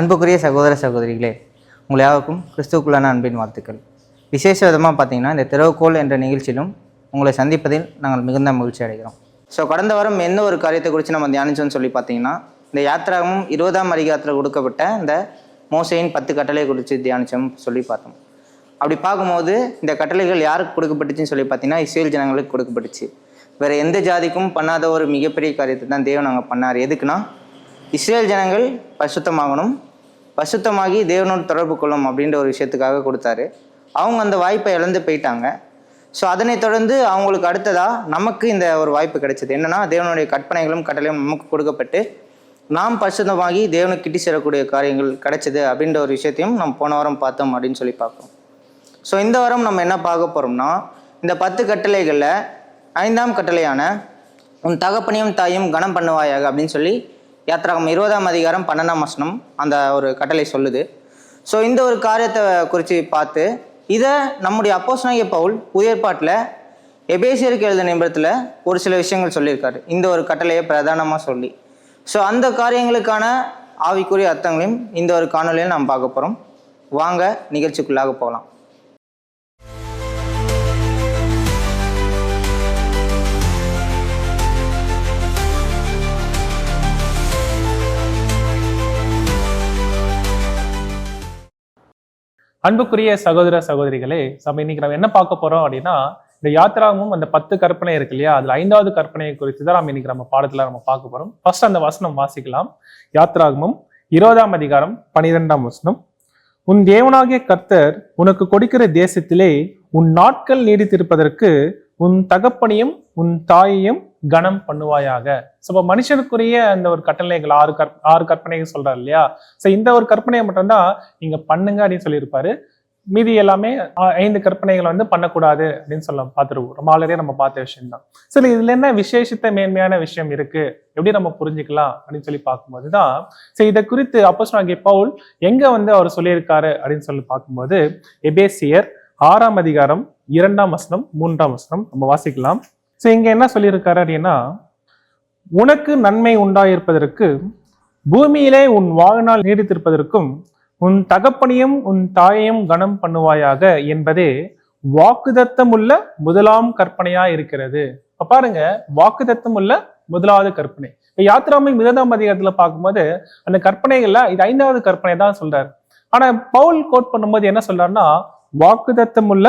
அன்புக்குரிய சகோதர சகோதரிகளே உங்கள் யாருக்கும் கிறிஸ்துவுக்குள்ளான அன்பின் வாழ்த்துக்கள். விசேஷ விதமாக பார்த்தீங்கன்னா இந்த திறவுகோல் என்ற நிகழ்ச்சியிலும் உங்களை சந்திப்பதில் நாங்கள் மிகுந்த மகிழ்ச்சி அடைகிறோம். ஸோ கடந்த வாரம் எந்த ஒரு காரியத்தை குறித்து நம்ம தியானிச்சோம்னு சொல்லி பார்த்தீங்கன்னா இந்த யாத்திராவும் இருபதாம் அதிகாரத்தில் கொடுக்கப்பட்ட இந்த மோசையின் பத்து கட்டளை குறித்து தியானிச்சோம் சொல்லி பார்த்தோம். அப்படி பார்க்கும்போது இந்த கட்டளைகள் யாருக்கு கொடுக்கப்பட்டுச்சுன்னு சொல்லி பார்த்தீங்கன்னா இஸ்ரேல் ஜனங்களுக்கு கொடுக்கப்பட்டுச்சு. வேறு எந்த ஜாதிக்கும் பண்ணாத ஒரு மிகப்பெரிய காரியத்தை தான் தேவன் அங்கே பண்ணார். எதுக்குன்னா இஸ்ரேல் ஜனங்கள் பசுத்தமாகணும் பசுத்தமாகி தேவனோடு தொடர்பு கொள்ளும் அப்படின்ற ஒரு விஷயத்துக்காக கொடுத்தாரு. அவங்க அந்த வாய்ப்பை இழந்து போயிட்டாங்க. ஸோ அதனைத் தொடர்ந்து அவங்களுக்கு அடுத்ததாக நமக்கு இந்த ஒரு வாய்ப்பு கிடைச்சது. என்னென்னா தேவனுடைய கற்பனைகளும் கட்டளையும் நமக்கு கொடுக்கப்பட்டு நாம் பரிசுத்தமாகி தேவனுக்கு கிட்டி சேரக்கூடிய காரியங்கள் கிடைச்சது அப்படின்ற ஒரு விஷயத்தையும் நம்ம போன வாரம் பார்த்தோம் அப்படின்னு சொல்லி பார்ப்போம் ஸோ இந்த வாரம் நம்ம என்ன பார்க்க போகிறோம்னா இந்த பத்து கட்டளைகளில் ஐந்தாம் கட்டளையான உன் தகப்பனையும் தாயும் கனம் பண்ணுவாயாக அப்படின்னு சொல்லி யாத்திராகம் இருபதாம் அதிகாரம் பன்னெண்டாம் வசனம் அந்த ஒரு கட்டளை சொல்லுது. ஸோ இந்த ஒரு காரியத்தை குறித்து பார்த்து இதை நம்முடைய அப்போஸ்தலனாகிய பவுல் உயர்பாட்டில் எபேசியருக்கு எழுத நிமிடத்தில் ஒரு சில விஷயங்கள் சொல்லியிருக்காரு. இந்த ஒரு கட்டளையை பிரதானமாக சொல்லி. ஸோ அந்த காரியங்களுக்கான ஆவிக்குரிய அர்த்தங்களையும் இந்த ஒரு காணொலியில் நாம் பார்க்க போகிறோம் வாங்க நிகழ்ச்சிக்குள்ளாக போகலாம். அன்புக்குரிய சகோதர சகோதரிகளே நம்ம இன்னைக்கு நம்ம என்ன பார்க்க போறோம் அப்படின்னா இந்த யாத்திராகமும் அந்த பத்து கற்பனை இருக்கு இல்லையா? அதுல ஐந்தாவது கற்பனையை குறித்து தான் நம்ம இன்னைக்கு நம்ம பாடத்துல நம்ம பார்க்க போறோம். ஃபர்ஸ்ட் அந்த வசனம் வாசிக்கலாம். யாத்திராகமும் இருபதாம் அதிகாரம் பனிரெண்டாம் வசனம். உன் தேவனாகிய கர்த்தர் உனக்கு கொடுக்கிற தேசத்திலே உன் நாட்கள் நீடித்திருப்பதற்கு உன் தகப்பனையும் உன் தாயையும் கனம் பண்ணுவாயாக. ஸோ இப்போ மனுஷனுக்குரிய அந்த ஒரு கட்டளைகள் ஆறு கற் ஆறு கற்பனைகள் சொல்றாரு இல்லையா? ஸோ இந்த ஒரு கற்பனையை மட்டும்தான் நீங்க பண்ணுங்க அப்படின்னு சொல்லியிருப்பாரு. மீதி எல்லாமே ஐந்து கற்பனைகளை வந்து பண்ணக்கூடாது அப்படின்னு சொல்ல பார்த்துருவோம். ரொம்ப ஆல்ரெடி நம்ம பார்த்த விஷயம் தான் சரி இதுல என்ன விசேஷித்த மேன்மையான விஷயம் இருக்கு? எப்படி நம்ம புரிஞ்சுக்கலாம் அப்படின்னு சொல்லி பார்க்கும்போது தான் சரி இதை குறித்து அப்போஸ்தலனாகிய பவுல் எங்க வந்து அவர் சொல்லியிருக்காரு அப்படின்னு சொல்லி பார்க்கும்போது எபேசியர் ஆறாம் அதிகாரம் இரண்டாம் வசனம் மூன்றாம் வசனம் நம்ம வாசிக்கலாம். ஸோ இங்கே என்ன சொல்லியிருக்காரு அப்படின்னா உனக்கு நன்மை உண்டாயிருப்பதற்கு பூமியிலே உன் வாழ்நாள் நீடித்திருப்பதற்கும் உன் தகப்பனையும் உன் தாயையும் கனம் பண்ணுவாயாக என்பதே வாக்குதத்தம் உள்ள முதலாம் கற்பனையா இருக்கிறது. இப்ப பாருங்க வாக்குதத்தம் உள்ள முதலாவது கற்பனை. இப்ப யாத்திராமை மிததாம் அதிகாரத்துல பார்க்கும்போது அந்த கற்பனைகள்ல இது ஐந்தாவது கற்பனை தான் சொல்றாரு. ஆனா பவுல் கோட் பண்ணும்போது என்ன சொல்றாருன்னா வாக்குதத்தம் உள்ள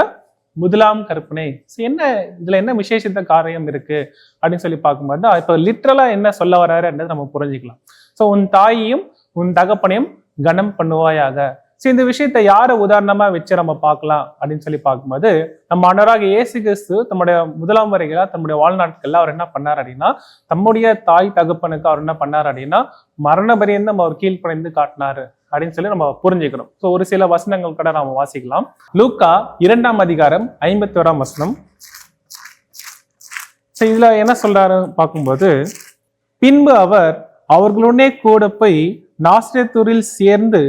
முதலாம் கற்பனை. என்ன இதுல என்ன விசேஷித்த காரியம் இருக்கு? அப்படின்னு சொல்லி பார்க்கும்போது தான் இப்போ லிட்ரலா என்ன சொல்ல வர்றாருன்றது நம்ம புரிஞ்சுக்கலாம். ஸோ உன் தாயையும் உன் தகப்பனையும் கனம் பண்ணுவாயாக. ஸோ இந்த விஷயத்தை யாரை உதாரணமா வச்சு நம்ம பார்க்கலாம் அப்படின்னு சொல்லி பார்க்கும்போது நம்ம அன்னராக இயேசு கிறிஸ்து தம்முடைய முதலாம் வரைகளா தம்முடைய வாழ்நாட்கள்ல அவர் என்ன பண்ணார் அப்படின்னா தம்முடைய தாய் தகப்பனுக்கு அவர் என்ன பண்ணார் அப்படின்னா மரண பரியந்தம் அவர் கீழ்ப்படைந்து காட்டினாரு. அப்படின்னு சொல்லி நம்ம புரிஞ்சுக்கணும். ஸோ ஒரு சில வசனங்கள் கூட நாம வாசிக்கலாம். லூக்கா இரண்டாம் அதிகாரம் ஐம்பத்தி ஓராம் வசனம். ஸோ இதுல என்ன சொல்றாரு பார்க்கும்போது பின்பு அவர் அவர்களுடனே கூட போய் நாசிரியத்தூரில் சேர்ந்து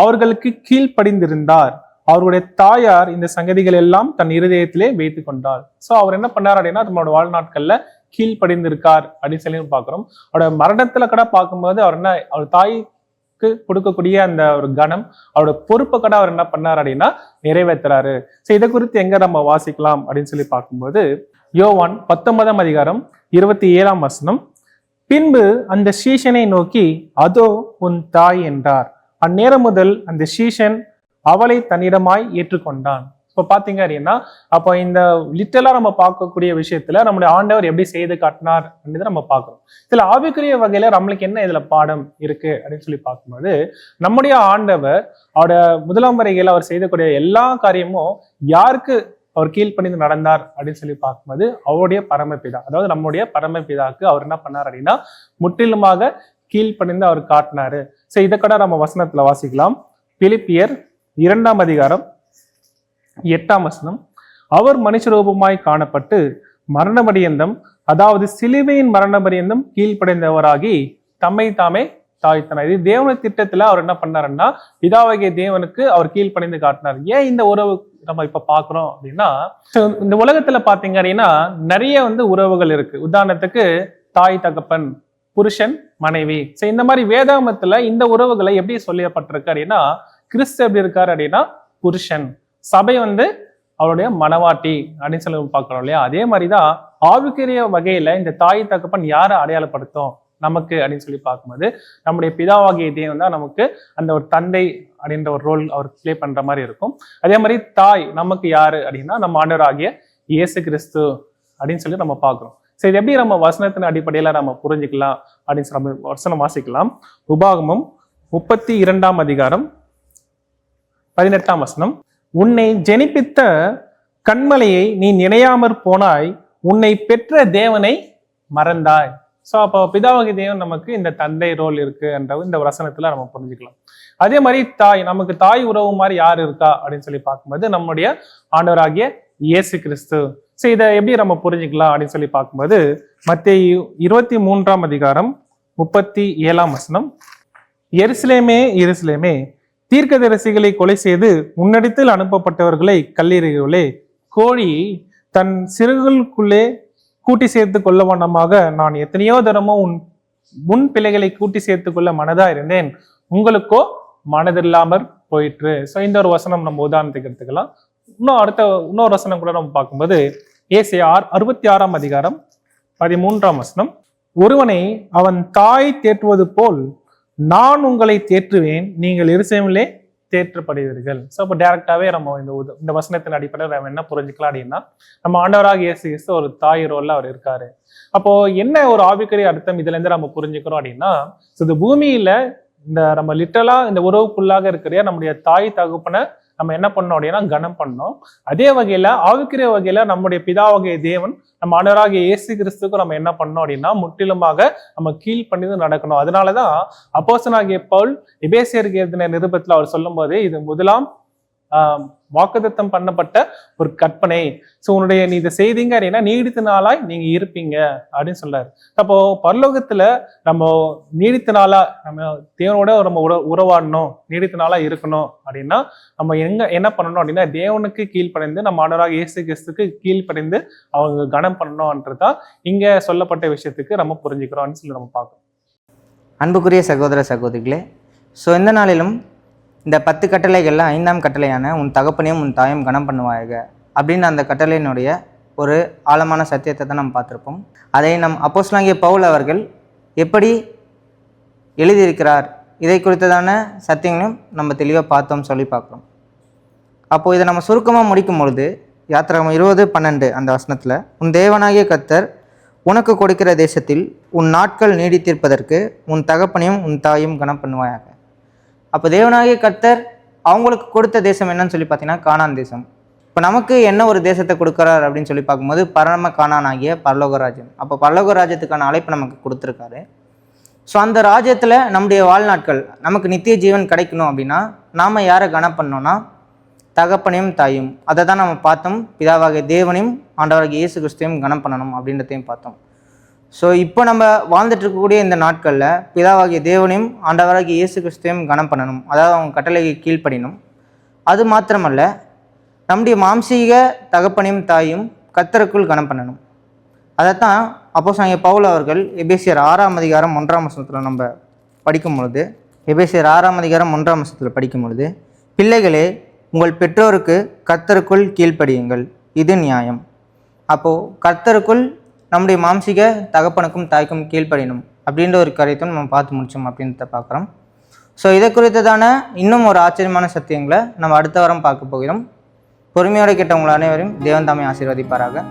அவர்களுக்கு கீழ்ப்படிந்திருந்தார். அவருடைய தாயார் இந்த சங்கதிகள் எல்லாம் தன் இருதயத்திலே வைத்து கொண்டார் ஸோ அவர் என்ன பண்ணார் அப்படின்னா நம்மளோட வாழ்நாட்கள்ல கீழ்ப்படிந்திருக்கார் அப்படின்னு சொல்லி பார்க்கிறோம். அவரோட மரணத்துல கூட பார்க்கும்போது அவர் என்ன அவர் தாய் கொடுக்கக்கூடிய அந்த ஒரு கணம் அவரோட பொறுப்பை கூட அவர் என்ன பண்ணார் அப்படின்னா நிறைவேற்றுறாரு ஸோ இதை குறித்து எங்க நம்ம வாசிக்கலாம் அப்படின்னு சொல்லி பார்க்கும்போது யோவான் பத்தொன்பதாம் அதிகாரம் இருபத்தி ஏழாம் வசனம். பின்பு அந்த சீஷனை நோக்கி அதோ உன் தாய் என்றார். அந்நேரம் முதல் அந்த சீஷன் அவளை தன்னிடமாய் ஏற்றுக்கொண்டான். இப்போ பார்த்தீங்க அப்படின்னா அப்போ இந்த லிட்டலாக நம்ம பார்க்கக்கூடிய விஷயத்துல நம்முடைய ஆண்டவர் எப்படி செய்து காட்டினார் அப்படின்றத நம்ம பார்க்கிறோம் இதில் ஆவிக்குரிய வகையில் நம்மளுக்கு என்ன இதில் பாடம் இருக்கு அப்படின்னு சொல்லி பார்க்கும்போது நம்முடைய ஆண்டவர் அவரோட முதலாம் வரையில் அவர் செய்தக்கூடிய எல்லா காரியமும் யாருக்கு அவர் கீழ்ப்பணிந்து நடந்தார் அப்படின்னு சொல்லி பார்க்கும்போது அவருடைய பரமபிதா அதாவது நம்முடைய பரமபிதாக்கு அவர் என்ன பண்ணார் அப்படின்னா முற்றிலுமாக கீழ்ப்பணிந்து அவர் காட்டினாரு. ஸோ இதை கூட நம்ம வசனத்துல வாசிக்கலாம். பிலிப்பியர் இரண்டாம் அதிகாரம் எட்டாம் வசனம் அவர் மனுஷரூபமாய் காணப்பட்டு மரணபரியந்தம் அதாவது சிலுவையின் மரணபரியந்தம் கீழ்ப்படைந்தவராகி தம்மை தாமே தாழ்த்தினார். இது தேவன திட்டத்துல அவர் என்ன பண்ணாருன்னா பிதாவகிய தேவனுக்கு அவர் கீழ்ப்படைந்து காட்டினார். ஏன் இந்த உறவு நம்ம இப்ப பாக்குறோம் அப்படின்னா இந்த உலகத்துல பாத்தீங்க அப்படின்னா நிறைய வந்து உறவுகள் இருக்கு. உதாரணத்துக்கு தாய் தகப்பன் புருஷன் மனைவி. சோ இந்த மாதிரி வேதாமத்தில் இந்த உறவுகளை எப்படி சொல்லப்பட்டிருக்கு அப்படின்னா கிறிஸ்து எப்படி இருக்காரு அப்படின்னா புருஷன். சபை வந்து அவருடைய மனவாட்டி அப்படின்னு சொல்லி பார்க்கிறோம் இல்லையா? அதே மாதிரி தான் ஆவிக்குரிய வகையில் இந்த தாய் தகப்பன் யாரை அடையாளப்படுத்தும் நமக்கு அப்படின்னு சொல்லி பார்க்கும்போது நம்முடைய பிதாவாகிய தேவன் தான் நமக்கு அந்த ஒரு தந்தை அப்படின்ற ஒரு ரோல் அவர் ப்ளே பண்ற மாதிரி இருக்கும். அதே மாதிரி தாய் நமக்கு யாரு அப்படின்னா நம்ம ஆண்டவராகிய இயேசு கிறிஸ்து அப்படின்னு சொல்லி நம்ம பார்க்குறோம். சரி இது எப்படி நம்ம வசனத்தின் அடிப்படையில் நம்ம புரிஞ்சுக்கலாம் அப்படின்னு சொல்லி நம்ம வசனம் வாசிக்கலாம். உபாகமம் முப்பத்தி இரண்டாம் அதிகாரம் பதினெட்டாம் வசனம். உன்னை ஜெனிப்பித்த கண்மலையை நீ நினையாமற் போனாய் உன்னை பெற்ற தேவனை மறந்தாய். ஸோ அப்போ பிதாவகி தேவன் நமக்கு இந்த தந்தை ரோல் இருக்கு என்ற இந்த வசனத்துல நம்ம புரிஞ்சுக்கலாம். அதே மாதிரி தாய் நமக்கு தாய் உறவு மாதிரி யார் இருக்கா அப்படின்னு சொல்லி பார்க்கும்போது நம்முடைய ஆண்டவராகிய இயேசு கிறிஸ்து. ஸோ இதை எப்படி நம்ம புரிஞ்சுக்கலாம் அப்படின்னு சொல்லி பார்க்கும்போது மத்திய இருபத்தி மூன்றாம் அதிகாரம் முப்பத்தி ஏழாம் வசனம். எருசலேமே எருசலேமே தீர்க்கதரிசிகளை கொலை செய்து முன்னடித்தில் அனுப்பப்பட்டவர்களை கல்லீரர்களே கோழி தன் சிறுகளுக்குள்ளே கூட்டி சேர்த்து கொள்ள வண்ணமாக நான் எத்தனையோ தரமோ உன் முன் பிள்ளைகளை கூட்டி சேர்த்து கொள்ள மனதா இருந்தேன். உங்களுக்கோ மனதில்லாமற் போயிற்று. ஸோ இந்த ஒரு வசனம் நம்ம உதாரணத்துக்கு எடுத்துக்கலாம். இன்னும் அடுத்த இன்னொரு வசனம் கூட நம்ம பார்க்கும்போது ஏசி ஆர் அறுபத்தி ஆறாம் அதிகாரம் பதிமூன்றாம் வசனம். ஒருவனை அவன் தாய் தேற்றுவது போல் நான் உங்களை தேற்றுவேன் நீங்கள் எருசலேமிலே தேற்றப்படுவீர்கள். ஸோ அப்போ டேரெக்டாகவே நம்ம இந்த உத- இந்த வசனத்தின் அடிப்படையில் நம்ம என்ன புரிஞ்சுக்கலாம் அப்படின்னா நம்ம ஆண்டவராக இயேசு இயேசு ஒரு தாய் ரோலில் அவர் இருக்காரு. அப்போ என்ன ஒரு ஆவிக்குரிய அர்த்தம் இதுலேருந்து நம்ம புரிஞ்சுக்கிறோம் அப்படின்னா ஸோ இந்த பூமியில இந்த நம்ம லிட்டலாக இந்த உறவுக்குள்ளாக இருக்கிற நம்முடைய தாய் தகுப்பனை நம்ம என்ன பண்ணோம் அப்படின்னா கனம் பண்ணோம். அதே வகையில ஆவிக்கிற வகையில நம்முடைய பிதாவாகிய தேவன் நம்ம ஆண்டவராகிய இயேசு கிறிஸ்துக்கு நம்ம என்ன பண்ணோம் அப்படின்னா முற்றிலுமாக நம்ம கீழ் பண்ணி நடக்கணும். அதனாலதான் அப்போசனாகிய பவுல் எபேசியருக்கு எழுதின அவர் அவர் சொல்லும்போது இது முதலாம் ஆஹ் பண்ணப்பட்ட ஒரு கற்பனை. ஸோ உன்னுடைய நீ இதை செய்தீங்க அப்படின்னா நீடித்த நாளாய் நீங்க இருப்பீங்க அப்படின்னு சொல்றாரு. அப்போ பரலோகத்துல நம்ம நீடித்த நாளா நம்ம தேவனோட நம்ம உற உறவாடணும் நீடித்த நாளா இருக்கணும் அப்படின்னா நம்ம எங்க என்ன பண்ணணும் அப்படின்னா தேவனுக்கு கீழ்ப்படைந்து நம்ம ஆண்டவராக இயேசு கிறிஸ்துக்கு கீழ்ப்படைந்து அவங்க கனம் பண்ணணும்ன்றதுதான் இங்க சொல்லப்பட்ட விஷயத்துக்கு நம்ம புரிஞ்சுக்கிறோம்னு சொல்லி நம்ம பார்க்கணும் அன்புக்குரிய சகோதர சகோதரிகளே ஸோ இந்த நாளிலும் இந்த பத்து கட்டளைகளில் ஐந்தாம் கட்டளையான உன் தகப்பனையும் உன் தாயும் கனம் பண்ணுவாயாக அப்படின்னு அந்த கட்டளையினுடைய ஒரு ஆழமான சத்தியத்தை தான் நம்ம பார்த்துருப்போம். அதை நம் அப்போஸ்லாங்கிய பவுல் அவர்கள் எப்படி எழுதியிருக்கிறார்? இதை குறித்ததான சத்தியங்களையும் நம்ம தெளிவாக பார்த்தோம் சொல்லி பார்க்குறோம். அப்போது இதை நம்ம சுருக்கமாக முடிக்கும் பொழுது யாத்திரகம் இருபது பன்னெண்டு அந்த வசனத்தில் உன் தேவனாகிய கத்தர் உனக்கு கொடுக்கிற தேசத்தில் உன் நாட்கள் நீடித்திருப்பதற்கு உன் தகப்பனையும் உன் தாயும் கனம் பண்ணுவாயாக. அப்போ தேவனாகிய கர்த்தர் அவங்களுக்கு கொடுத்த தேசம் என்னன்னு சொல்லி பார்த்தீங்கன்னா கானான் தேசம். இப்போ நமக்கு என்ன ஒரு தேசத்தை கொடுக்குறார் அப்படின்னு சொல்லி பார்க்கும்போது பரம கானான் ஆகிய பரலோக ராஜ்யம். அப்போ பரலோக ராஜ்யத்துக்கான அழைப்பு நமக்கு கொடுத்துருக்காரு. ஸோ அந்த ராஜ்யத்தில் நம்முடைய வாழ்நாட்கள் நமக்கு நித்திய ஜீவன் கிடைக்கணும் அப்படின்னா நாம் யாரை கனம் பண்ணோன்னா தகப்பனையும் தாயும். அதை தான் நம்ம பார்த்தோம். பிதாவாகிய தேவனையும் ஆண்டவராகிய இயேசு கிறிஸ்துவையும் கனம் பண்ணணும் அப்படின்றதையும் பார்த்தோம். ஸோ இப்போ நம்ம வாழ்ந்துட்டு இருக்கக்கூடிய இந்த நாட்களில் பிதாவாகிய தேவனையும் ஆண்டவராகிய இயேசு கிறிஸ்துவையும் கனம் பண்ணணும். அதாவது அவங்க கட்டளைக்கு கீழ்ப்படினும் அது மாத்திரமல்ல நம்முடைய மாம்சீக தகப்பனையும் தாயும் கத்தருக்குள் கனம் பண்ணணும். அதைத்தான் அப்போ சாங்க பவுல் அவர்கள் எபேசியர் ஆறாம் அதிகாரம் ஒன்றாம் வசனத்தில் நம்ம படிக்கும் பொழுது எபேசியர் ஆறாம் அதிகாரம் ஒன்றாம் வசனத்தில் படிக்கும் பொழுது பிள்ளைகளே உங்கள் பெற்றோருக்கு கர்த்தருக்குள் கீழ்ப்படியுங்கள். இது நியாயம். அப்போது கர்த்தருக்குள் நம்முடைய மாம்சீக தகப்பனுக்கும் தாய்க்கும் கீழ்ப்படியணும் அப்படின்ற ஒரு கருத்தும் நம்ம பார்த்து முடிச்சோம் அப்படின்றத பார்க்குறோம். ஸோ இதை குறித்ததான இன்னும் ஒரு ஆச்சரியமான சத்தியங்களை நம்ம அடுத்த வாரம் பார்க்க போகிறோம். பொறுமையோடு கேட்டவங்கள் அனைவரையும் தேவன் தாமே ஆசீர்வதிப்பாராக.